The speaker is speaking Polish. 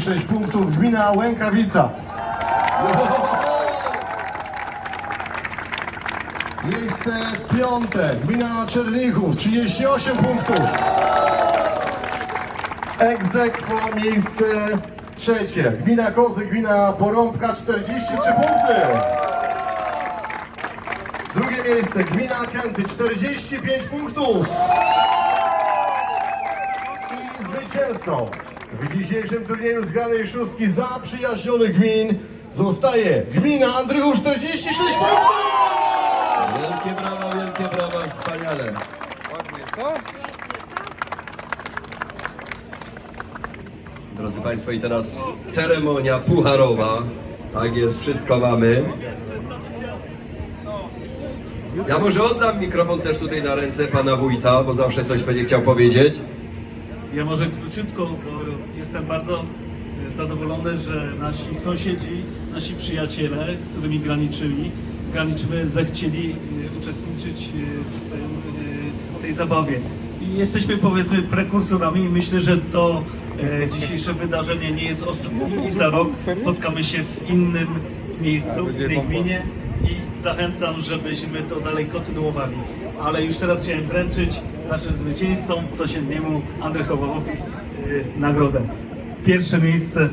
6 punktów gmina Łękawica. Miejsce piąte gmina Czernichów 38 punktów. Egzekwo miejsce trzecie gmina Kozy, gmina Porąbka 43 punkty. Drugie miejsce gmina Kęty 45 punktów. Zwycięzcą w dzisiejszym turnieju zgranej szóstki zaprzyjaźnionych gmin zostaje gmina Andrychów 46 punktów! Wielkie brawa, wielkie brawa, wspaniale. Drodzy Państwo, i teraz ceremonia pucharowa. Tak jest, wszystko mamy. Ja może oddam mikrofon też tutaj na ręce pana wójta, bo zawsze coś będzie chciał powiedzieć. Ja może króciutko, bo jestem bardzo e, zadowolony, że nasi sąsiedzi, nasi przyjaciele, z którymi graniczyli, graniczymy, zechcieli e, uczestniczyć e, w, tym, w tej zabawie. I jesteśmy powiedzmy prekursorami i myślę, że to dzisiejsze wydarzenie nie jest ostatnie i za rok spotkamy się w innym miejscu, w innej gminie i zachęcam, żebyśmy to dalej kontynuowali. Ale już teraz chciałem wręczyć naszym zwycięzcom sąsiedniemu Andrychowowi y, nagrodę. Pierwsze miejsce